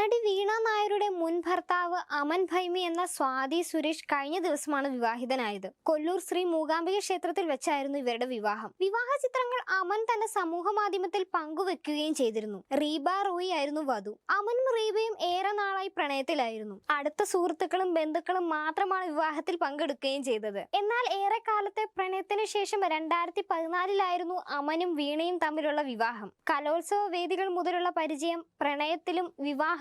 നടി വീണ നായരുടെ മുൻ ഭർത്താവ് അമൻ ഭൈമി എന്ന സ്വാതി സുരേഷ് കഴിഞ്ഞ ദിവസമാണ് വിവാഹിതനായത്. കൊല്ലൂർ ശ്രീ മൂകാംബിക ക്ഷേത്രത്തിൽ വെച്ചായിരുന്നു ഇവരുടെ വിവാഹം. വിവാഹ ചിത്രങ്ങൾ അമൻ തന്റെ സമൂഹ മാധ്യമത്തിൽ പങ്കുവെക്കുകയും ചെയ്തിരുന്നു. റീബ റോയി ആയിരുന്നു വധു. അമനും റീബയും ഏറെ നാളായി പ്രണയത്തിലായിരുന്നു. അടുത്ത സുഹൃത്തുക്കളും ബന്ധുക്കളും മാത്രമാണ് വിവാഹത്തിൽ പങ്കെടുക്കുകയും ചെയ്തത്. എന്നാൽ ഏറെ കാലത്തെ പ്രണയത്തിന് ശേഷം രണ്ടായിരത്തി പതിനാലിലായിരുന്നു അമനും വീണയും തമ്മിലുള്ള വിവാഹം. കലോത്സവ വേദികൾ മുതലുള്ള പരിചയം പ്രണയത്തിലും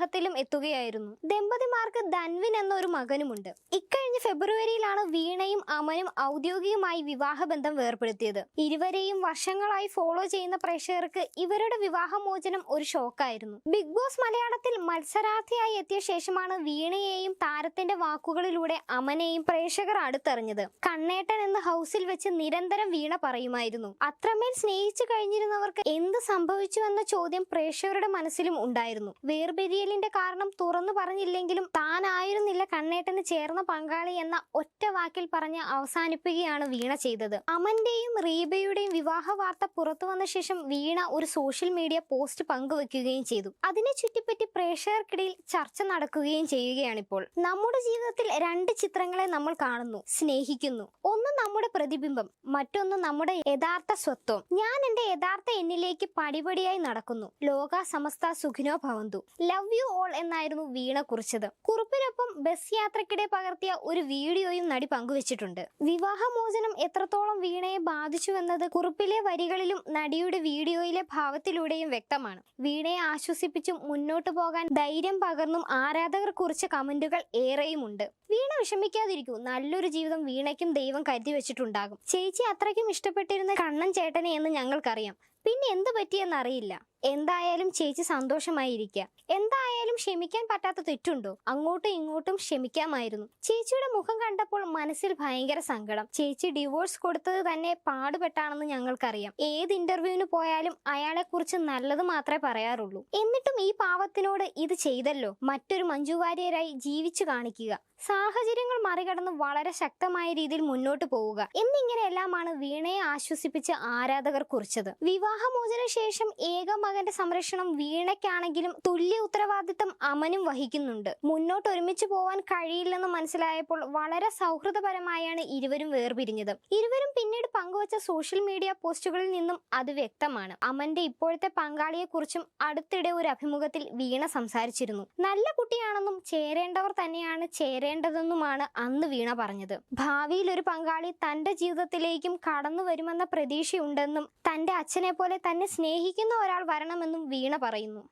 വിവാഹത്തിലും എത്തുകയായിരുന്നു. ദമ്പതിമാർക്ക് ധൻവിൻ എന്നൊരു മകനുമുണ്ട്. ഇക്കഴിഞ്ഞ ഫെബ്രുവരിയിലാണ് വീണയും അമനും ഔദ്യോഗികമായി വിവാഹബന്ധം വേർപ്പെടുത്തിയത്. ഇരുവരെയും വർഷങ്ങളായി ഫോളോ ചെയ്യുന്ന പ്രേക്ഷകർക്ക് ഇവരുടെ വിവാഹമോചനം ഒരു ഷോക്കായിരുന്നു ബിഗ് ബോസ് മലയാളത്തിൽ മത്സരാർത്ഥിയായി എത്തിയ ശേഷമാണ് വീണയെയും താരത്തിന്റെ വാക്കുകളിലൂടെ അമനെയും പ്രേക്ഷകർ അടുത്തറിഞ്ഞത്. കണ്ണേട്ടൻ എന്ന ഹൗസിൽ വെച്ച് നിരന്തരം വീണ പറയുമായിരുന്നു. അത്രമേൽ സ്നേഹിച്ചു കഴിഞ്ഞിരുന്നവർക്ക് എന്ത് സംഭവിച്ചു എന്ന ചോദ്യം പ്രേക്ഷകരുടെ മനസ്സിലും ഉണ്ടായിരുന്നു. വേർപിരിയലിന്റെ കാരണം തുറന്നു പറഞ്ഞില്ലെങ്കിലും താനായിരുന്നില്ല കണ്ണേട്ടന് ചേർന്ന പങ്കാളി എന്ന ഒറ്റ വാക്കിൽ പറഞ്ഞ് അവസാനിപ്പിക്കുകയാണ് വീണ ചെയ്തത്. അമന്റെയും റീബയുടെയും വിവാഹ വാർത്ത പുറത്തു വന്ന ശേഷം വീണ ഒരു സോഷ്യൽ മീഡിയ പോസ്റ്റ് പങ്കുവെക്കുകയും ചെയ്തു. അതിനെ ചുറ്റിപ്പറ്റി പ്രേക്ഷകർക്കിടയിൽ ചർച്ച നടക്കുകയും ചെയ്യുകയാണിപ്പോൾ. നമ്മുടെ ജീവിതത്തിൽ രണ്ട് ചിത്രങ്ങളെ നമ്മൾ കാണുന്നു സ്നേഹിക്കുന്നു. ഒന്ന് നമ്മുടെ പ്രതിബിംബം മറ്റൊന്ന് നമ്മുടെ യഥാർത്ഥ സ്വത്വം. ഞാൻ എന്റെ യഥാർത്ഥ എന്നിലേക്ക് പടിപടിയായി നടക്കുന്നു. ലോക സമസ്ത സുഖിനോ ഭവന്തു. ലവ് യു ഓൾ എന്നായിരുന്നു വീണ കുറിച്ചത്. കുറിപ്പിനൊപ്പം ബസ് യാത്രക്കിടെ പകർത്തിയ ഒരു വീഡിയോയും നടി പങ്കുവച്ചിട്ടുണ്ട്. വിവാഹമോചനം എത്രത്തോളം വീണയെ ബാധിച്ചു ബാധിച്ചുവെന്നത് കുറിപ്പിലെ വരികളിലും നടിയുടെ വീഡിയോയിലെ ഭാവത്തിലൂടെയും വ്യക്തമാണ്. വീണയെ ആശ്വസിപ്പിച്ചും മുന്നോട്ടു പോകാൻ ധൈര്യം പകർന്നും ആരാധകർ കുറിച്ച കമന്റുകൾ ഏറെയുമുണ്ട്. വീണ വിഷമിക്കാതിരിക്കൂ. നല്ലൊരു ജീവിതം വീണയ്ക്കും ദൈവം കരുതി വെച്ചിട്ടുണ്ടാകും. ചേച്ചി അത്രയ്ക്കും ഇഷ്ടപ്പെട്ടിരുന്ന കണ്ണൻ ചേട്ടനെ എന്ന് ഞങ്ങൾക്കറിയാം. പിന്നെ എന്ത് പറ്റിയെന്നറിയില്ല എന്തായാലും ചേച്ചി സന്തോഷമായിരിക്കുക എന്തായാലും ക്ഷമിക്കാൻ പറ്റാത്ത തെറ്റുണ്ടോ? അങ്ങോട്ടും ഇങ്ങോട്ടും ക്ഷമിക്കാമായിരുന്നു. ചേച്ചിയുടെ മുഖം കണ്ടപ്പോൾ മനസ്സിൽ ഭയങ്കര സങ്കടം. ചേച്ചി ഡിവോഴ്സ് കൊടുത്തത് തന്നെ പാടുപെട്ടാണെന്ന് ഞങ്ങൾക്കറിയാം. ഏത് ഇന്റർവ്യൂവിന് പോയാലും അയാളെ കുറിച്ച് നല്ലത് മാത്രമേ പറയാറുള്ളൂ. എന്നിട്ടും ഈ പാവത്തിനോട് ഇത് ചെയ്തല്ലോ. മറ്റൊരു മഞ്ജു വാര്യരായി ജീവിച്ചു കാണിക്കുക. സാഹചര്യങ്ങൾ മറികടന്ന് വളരെ ശക്തമായ രീതിയിൽ മുന്നോട്ട് പോവുക. എന്നിങ്ങനെയെല്ലാമാണ് വീണയെ ആശ്വസിപ്പിച്ച് ആരാധകർ കുറിച്ചത്. വിവാഹമോചന ശേഷം ഏക മകന്റെ സംരക്ഷണം വീണയ്ക്കാണെങ്കിലും തുല്യ ഉത്തരവാദിത്തം അമനും വഹിക്കുന്നുണ്ട്. മുന്നോട്ട് ഒരുമിച്ച് പോവാൻ കഴിയില്ലെന്ന് മനസ്സിലായപ്പോൾ വളരെ സൗഹൃദപരമായാണ് ഇരുവരും വേർപിരിഞ്ഞത്. ഇരുവരും പിന്നീട് പങ്കുവച്ച സോഷ്യൽ മീഡിയ പോസ്റ്റുകളിൽ നിന്നും അത് വ്യക്തമാണ്. അമന്റെ ഇപ്പോഴത്തെ പങ്കാളിയെ കുറിച്ചും അടുത്തിടെ ഒരു അഭിമുഖത്തിൽ വീണ സംസാരിച്ചിരുന്നു. നല്ല കുട്ടിയാണെന്നും ചേരേണ്ടവർ തന്നെയാണ് ചേരേണ്ടതെന്നുമാണ് അന്ന് വീണ പറഞ്ഞത്. ഭാവിയിൽ ഒരു പങ്കാളി തന്റെ ജീവിതത്തിലേക്കും കടന്നു വരുമെന്ന പ്രതീക്ഷയുണ്ടെന്നും തന്റെ അച്ഛനെ പോലെ തന്നെ സ്നേഹിക്കുന്ന ഒരാൾ വരണമെന്നും വീണ പറയുന്നു.